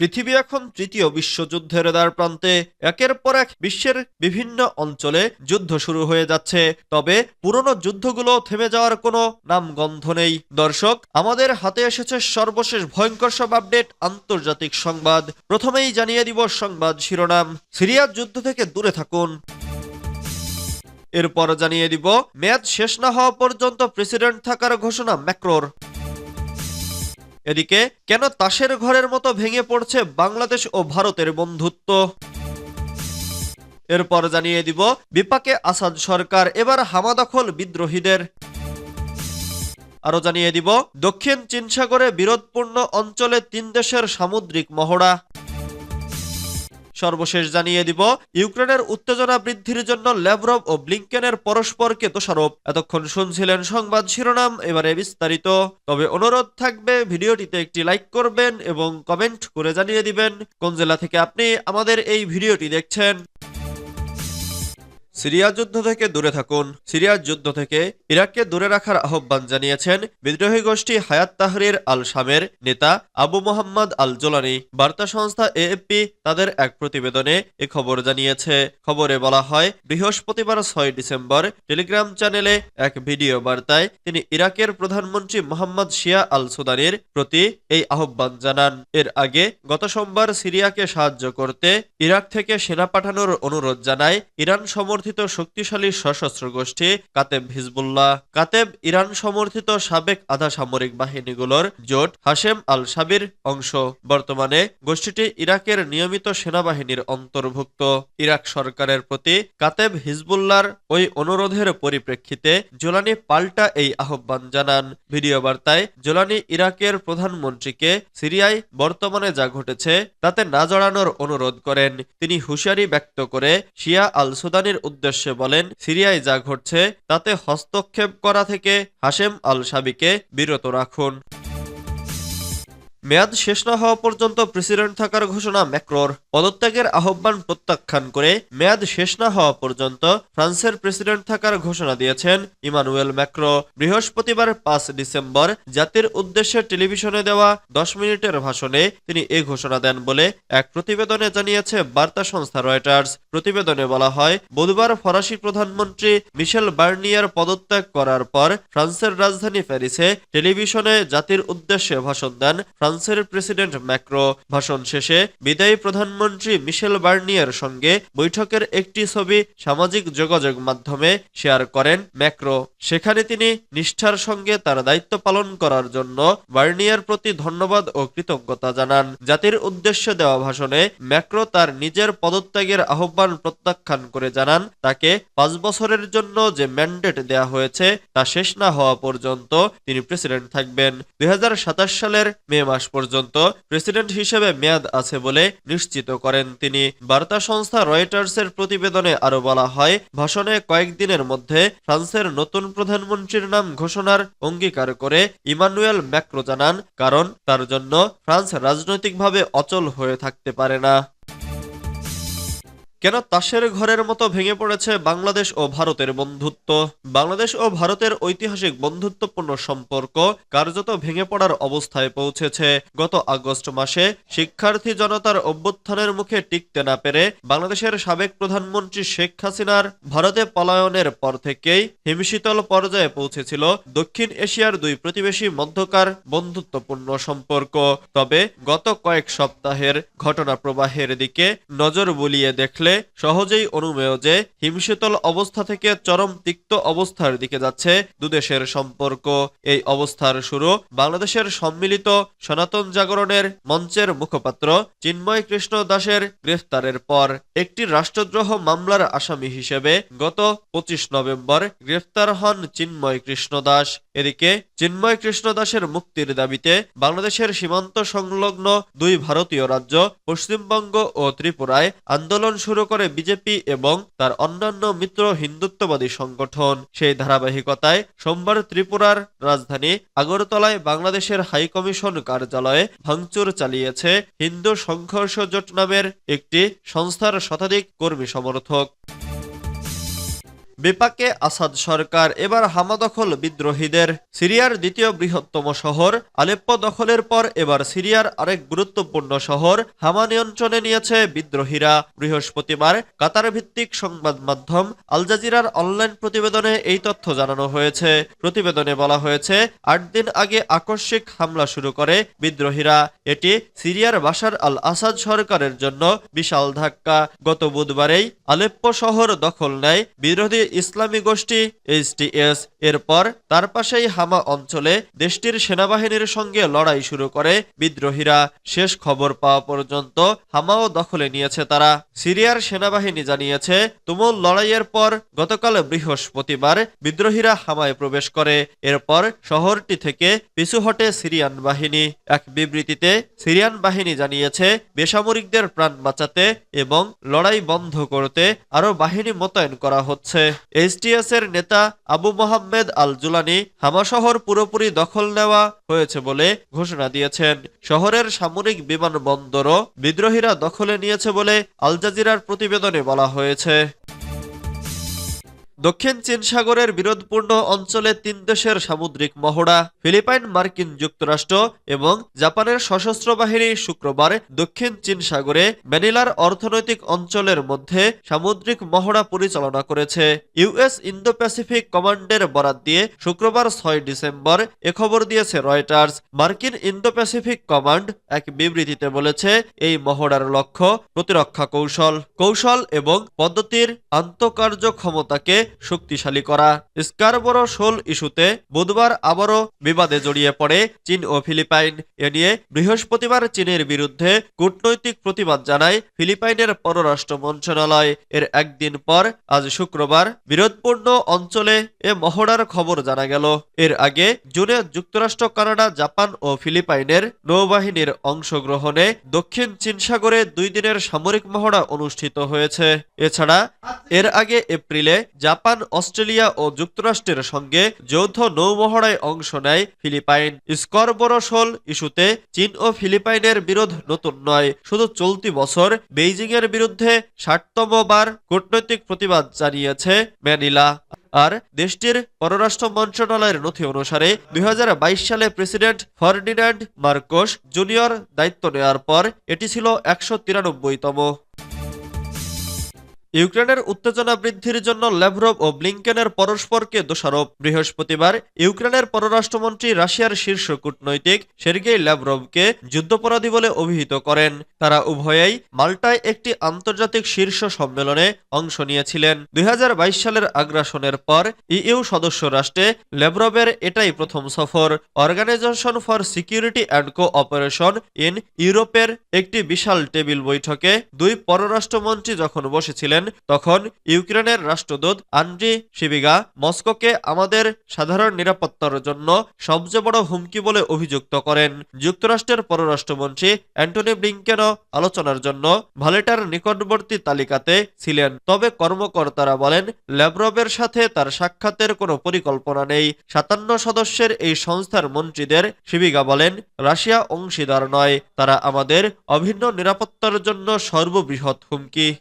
পৃথিবী এখন তৃতীয় বিশ্বযুদ্ধের দ্বার প্রান্তে একের পর এক বিশ্বের বিভিন্ন অঞ্চলে যুদ্ধ শুরু হয়ে যাচ্ছে। তবে পুরনো যুদ্ধগুলো থেমে যাওয়ার কোনো নামগন্ধ নেই। দর্শক, আমাদের হাতে এসেছে সর্বশেষ ভয়ঙ্কর সব আপডেট আন্তর্জাতিক সংবাদ। প্রথমেই জানিয়ে দিব সংবাদ শিরোনাম। সিরিয়ার যুদ্ধ থেকে দূরে থাকুন। এরপর জানিয়ে দিব মেয়াদ শেষ না হওয়া পর্যন্ত প্রেসিডেন্ট থাকার ঘোষণা ম্যাক্রোর। এদিকে, কেন তাসের ঘরের মতো ভেঙে পড়ছে বাংলাদেশ ও ভারতের বন্ধুত্ব? এরপর জানিয়ে দিব, বিপাকে আসাদ সরকার, এবার হামাদখল বিদ্রোহীদের। আরও জানিয়ে দিব, দক্ষিণ চীন সাগরে বিরোধপূর্ণ অঞ্চলে তিন দেশের সামুদ্রিক মহড়া। সর্বশেষ জানিয়ে দিব, ইউক্রেনের উত্তেজনা বৃদ্ধির জন্য ল্যাভরভ ও ব্লিংকেনের পরস্পরকে দোষারোপ। এতক্ষণ শুনছিলেন সংবাদ শিরোনাম, এবারে বিস্তারিত। তবে অনুরোধ থাকবে, ভিডিওটিতে একটি লাইক করবেন এবং কমেন্ট করে জানিয়ে দিবেন, কোন জেলা থেকে আপনি আমাদের এই ভিডিওটি দেখছেন। সিরিয়া যুদ্ধ থেকে দূরে থাকুন। সিরিয়ার যুদ্ধ থেকে ইরাককে দূরে রাখার আহ্বান জানিয়েছেন বিদ্রোহী গোষ্ঠী হায়াত তাহরির আল শামের নেতা আবু মোহাম্মদ আল জোলানি বার্তা সংস্থা এএফপি তাদের এক প্রতিবেদনে এ খবর জানিয়েছে। খবরে বলা হয়, বৃহস্পতিবার ছয় ডিসেম্বর টেলিগ্রাম চ্যানেলে এক ভিডিও বার্তায় তিনি ইরাকের প্রধানমন্ত্রী মোহাম্মদ শিয়া আল সুদানির প্রতি এই আহ্বান জানান। এর আগে গত সোমবার সিরিয়াকে সাহায্য করতে ইরাক থেকে সেনা পাঠানোর অনুরোধ জানায় ইরান সমর্থিত শক্তিশালী সশস্ত্র গোষ্ঠী কাতেব হিজবুল্লাহ, কাতেব ইরান সমর্থিত সাবেক আধা সামরিক বাহিনীগুলোর জোট হাশেম আল সাবির অংশ। বর্তমানে গোষ্ঠীটি ইরাকের নিয়মিত সেনাবাহিনীর অন্তর্ভুক্ত। ইরাক সরকারের প্রতি কাতেব হিজবুল্লাহর ওই অনুরোধের পরিপ্রেক্ষিতে জোলানি পাল্টা এই আহ্বান জানান। ভিডিও বার্তায় জোলানি ইরাকের প্রধানমন্ত্রীকে সিরিয়ায় বর্তমানে যা ঘটেছে তাতে না জড়ানোর অনুরোধ করেন। তিনি হুঁশিয়ারি ব্যক্ত করে শিয়া আল সুদানির উদ্দেশ্যে বলেন, সিরিয়ায় যা ঘটছে তাতে হস্তক্ষেপ করা থেকে হাশেম আল সাবিকে বিরত রাখুন। মেয়াদ শেষ না হওয়া পর্যন্ত প্রেসিডেন্ট থাকার ঘোষণা ম্যাক্রোর। পদত্যাগের আহ্বান প্রত্যাখ্যান করে মেয়াদ শেষ না হওয়া পর্যন্ত ফ্রান্সের প্রেসিডেন্ট থাকার ঘোষণা দিয়েছেন ইমানুয়েল ম্যাক্রো। বৃহস্পতিবার পাঁচ ডিসেম্বর জাতির উদ্দেশ্যে টেলিভিশনে দেওয়া দশ মিনিটের ভাষণে তিনি এ ঘোষণা দেন বলে এক প্রতিবেদনে জানিয়েছে বার্তা সংস্থা রয়টার্স। প্রতিবেদনে বলা হয়, বুধবার ফরাসি প্রধানমন্ত্রী মিশেল বার্নিয়ার পদত্যাগ করার পর ফ্রান্সের রাজধানী প্যারিসে টেলিভিশনে জাতির উদ্দেশ্যে ভাষণ দেন ফ্রান্সের প্রেসিডেন্ট ম্যাক্রো। ভাষণ শেষে বিদায়ী প্রধানমন্ত্রী মিশেল বার্নিয়ার সঙ্গে বৈঠকের একটি ছবি সামাজিক যোগাযোগ মাধ্যমে শেয়ার করেন ম্যাক্রো। সেখানে তিনি নিষ্ঠার সঙ্গে তার দায়িত্ব পালন করার জন্য বার্নিয়ার প্রতি ধন্যবাদ ও কৃতজ্ঞতা জানান। জাতির উদ্দেশ্যে দেওয়া ভাষণে ম্যাক্রো তার নিজের পদত্যাগের আহ্বান প্রত্যাখ্যান করে জানান, তাকে পাঁচ বছরের জন্য যে ম্যান্ডেট দেয়া হয়েছে তা শেষ না হওয়া পর্যন্ত তিনি প্রেসিডেন্ট থাকবেন। দুই হাজার সাতাশ সালের মে মাস পর্যন্ত প্রেসিডেন্ট হিসেবে মেয়াদ আছে বলে নিশ্চিত করেন তিনি। বার্তা সংস্থা রয়টার্সের প্রতিবেদনে আরও বলা হয়, ভাষণে কয়েকদিনের মধ্যে ফ্রান্সের নতুন প্রধানমন্ত্রীর নাম ঘোষণার অঙ্গীকার করে ইমানুয়েল ম্যাক্রো জানান, কারণ তার জন্য ফ্রান্স রাজনৈতিকভাবে অচল হয়ে থাকতে পারে না। কেন তাসের ঘরের মতো ভেঙে পড়েছে বাংলাদেশ ও ভারতের বন্ধুত্ব? বাংলাদেশ ও ভারতের ঐতিহাসিক বন্ধুত্বপূর্ণ সম্পর্ক কার্যত ভেঙে পড়ার অবস্থায় পৌঁছেছে। গত আগস্ট মাসে শিক্ষার্থী জনতার অভ্যুত্থানের মুখে টিকতে না পেরে বাংলাদেশের সাবেক প্রধানমন্ত্রী শেখ হাসিনার ভারতে পলায়নের পর থেকেই হিমশীতল পর্যায়ে পৌঁছেছিল দক্ষিণ এশিয়ার দুই প্রতিবেশী মধ্যকার বন্ধুত্বপূর্ণ সম্পর্ক। তবে গত কয়েক সপ্তাহের ঘটনা প্রবাহের দিকে নজর বুলিয়ে দেখলে সহজেই অনুমেয় যে হিমশীতল অবস্থা থেকে চরম তিক্ত অবস্থার দিকে যাচ্ছে দুদেশের সম্পর্ক। এই অবস্থার শুরু বাংলাদেশের সম্মিলিত সনাতন জাগরণের মঞ্চের মুখপাত্র চিন্ময় কৃষ্ণ দাসের গ্রেফতারের পর একটি রাষ্ট্রদ্রোহ মামলার আসামি হিসেবে গত পঁচিশ নভেম্বর গ্রেফতার হন চিন্ময় কৃষ্ণ দাস। এদিকে চিন্ময় কৃষ্ণ দাসের মুক্তির দাবিতে বাংলাদেশের সীমান্ত সংলগ্ন দুই ভারতীয় রাজ্য, পশ্চিমবঙ্গ ও ত্রিপুরায় আন্দোলন শুরু শুরু করে বিজেপি এবং তার অন্যান্য মিত্র হিন্দুত্ববাদী সংগঠন। সেই ধারাবাহিকতায় সোমবার ত্রিপুরার রাজধানী আগরতলায় বাংলাদেশের হাইকমিশন কার্যালয়ে ভাঙচুর চালিয়েছে হিন্দু সংঘর্ষ জোট নামের একটি সংস্থার শতাধিক কর্মী সমর্থক। বিপাকে আসাদ সরকার এবার হামা দখল বিদ্রোহীদের। সিরিয়ার দ্বিতীয় বৃহত্তম শহর আলেপ্পো দখলের পর এবার সিরিয়ার আরেক গুরুত্বপূর্ণ শহর হামা নিয়ন্ত্রণে নিয়েছে বিদ্রোহীরা। বৃহস্পতিবার কাতার ভিত্তিক সংবাদ মাধ্যম আল জাজিরার অনলাইন প্রতিবেদনে এই তথ্য জানানো হয়েছে। প্রতিবেদনে বলা হয়েছে, আট দিন আগে আকস্মিক হামলা শুরু করে বিদ্রোহীরা। এটি সিরিয়ার বাশার আল আসাদ সরকারের জন্য বিশাল ধাক্কা। গত বুধবারেই আলেপ্পো শহর দখল নেয় বিরোধী ইসলামী গোষ্ঠী এইচটিএস এরপর তার পাশেই হামা অঞ্চলে দেশটির সেনাবাহিনীর সঙ্গে লড়াই শুরু করে বিদ্রোহীরা। শেষ খবর পাওয়া পর্যন্ত হামাও দখলে নিয়েছে তারা। সিরিয়ার সেনাবাহিনী জানিয়েছে, তুমুল লড়াইয়ের পর গতকাল বৃহস্পতিবার বিদ্রোহীরা হামায় প্রবেশ করে। এরপর শহরটি থেকে পিছু হটে সিরিয়ান বাহিনী। এক বিবৃতিতে সিরিয়ান বাহিনী জানিয়েছে, বেসামরিকদের প্রাণ বাঁচাতে এবং লড়াই বন্ধ করতে আরও বাহিনী মোতায়েন করা হচ্ছে। এইচটিএস এর নেতা আবু মোহাম্মেদ আল জুলানি হামা শহর পুরোপুরি দখল নেওয়া হয়েছে বলে ঘোষণা দিয়েছেন। শহরের সামরিক বিমানবন্দরও বিদ্রোহীরা দখলে নিয়েছে বলে আল জাজিরার প্রতিবেদনে বলা হয়েছে। দক্ষিণ চীন সাগরের বিরোধপূর্ণ অঞ্চলে তিন দেশের সামুদ্রিক মহড়া, ফিলিপাইন মার্কিন যুক্তরাষ্ট্র এবং জাপানের সশস্ত্র বাহিনী শুক্রবার দক্ষিণ চীন সাগরে ম্যানিলার অর্থনৈতিক অঞ্চলের মধ্যে সামুদ্রিক মহড়া পরিচালনা করেছে। ইউএস ইন্দো প্যাসিফিক কমান্ডের বরাত দিয়ে শুক্রবার ছয় ডিসেম্বর এ খবর দিয়েছে রয়টার্স। মার্কিন ইন্দো প্যাসিফিক কমান্ড এক বিবৃতিতে বলেছে, এই মহড়ার লক্ষ্য প্রতিরক্ষা কৌশল কৌশল এবং পদ্ধতির আন্তঃকার্য ক্ষমতাকে শক্তিশালী করা। স্কারবরো শোল ইস্যুতে বুধবার আবারও বিবাদে জড়িয়ে পড়ে চীন ও ফিলিপাইন। এ নিয়ে বৃহস্পতিবার চীনের বিরুদ্ধে কূটনৈতিক প্রতিবাদ জানায় ফিলিপাইনের পররাষ্ট্র মন্ত্রণালয়। এর একদিন পর আজ শুক্রবার বিরোধপূর্ণ অঞ্চলে এ মহড়ার খবর জানা গেল। এর আগে জুনে যুক্তরাষ্ট্র, কানাডা, জাপান ও ফিলিপাইনের নৌবাহিনীর অংশগ্রহণে দক্ষিণ চীন সাগরে দুই দিনের সামরিক মহড়া অনুষ্ঠিত হয়েছে। এছাড়া এর আগে এপ্রিলে জাপান অস্ট্রেলিয়া ও যুক্তরাষ্ট্রের সঙ্গে যৌথ নৌমহড়ায় অংশ নেয় ফিলিপাইন। স্করবরো শোল ইস্যুতে চীন ও ফিলিপাইনের বিরোধ নতুন নয়, শুধু চলতি বছর বেইজিং এর বিরুদ্ধে ষাটতম বার কূটনৈতিক প্রতিবাদ জানিয়েছে ম্যানিলা। আর দেশটির পররাষ্ট্র মন্ত্রণালয়ের নথি অনুসারে দুই হাজার বাইশ সালে প্রেসিডেন্ট ফার্ডিন্যান্ড মার্কোস জুনিয়র দায়িত্ব নেওয়ার পর এটি ছিল একশো তিরানব্বইতম। ইউক্রেনের উত্তেজনা বৃদ্ধির জন্য ল্যাভরভ ও ব্লিংকেনের পরস্পরকে দোষারোপ। বৃহস্পতিবার ইউক্রেনের পররাষ্ট্রমন্ত্রী রাশিয়ার শীর্ষ কূটনৈতিক সের্গেই ল্যাভরভকে যুদ্ধপরাধী বলে অভিহিত করেন। তারা উভয়েই মাল্টায় একটি আন্তর্জাতিক শীর্ষ সম্মেলনে অংশ নিয়েছিলেন। দুই হাজার বাইশ সালের আগ্রাসনের পর ইইউ সদস্য রাষ্ট্রে ল্যাভরভের এটাই প্রথম সফর। Organisation for security and cooperation in ইউরোপের একটি বিশাল টেবিল বৈঠকে দুই পররাষ্ট্রমন্ত্রী যখন বসেছিলেন তখন ইউক্রেনের রাষ্ট্রদূত আন্ড্রি শিবিগা মস্কোকে আমাদের সাধারণ নিরাপত্তার জন্য সবচেয়ে বড় হুমকি বলে অভিযুক্ত করেন। যুক্তরাষ্ট্রের পররাষ্ট্রমন্ত্রী অ্যান্টনি ব্লিংকেনও আলোচনার জন্য ভালেটার নিকটবর্তী তালিকাতে ছিলেন। তবে কর্মকর্তারা বলেন ল্যাব্রবের সাথে তার সাক্ষাতের কোনো পরিকল্পনা নেই। সাতান্ন সদস্যের এই সংস্থার মন্ত্রীদের শিবিগা বলেন, রাশিয়া অংশীদার নয়, তারা আমাদের অভিন্ন নিরাপত্তার জন্য সর্ববৃহৎ হুমকি।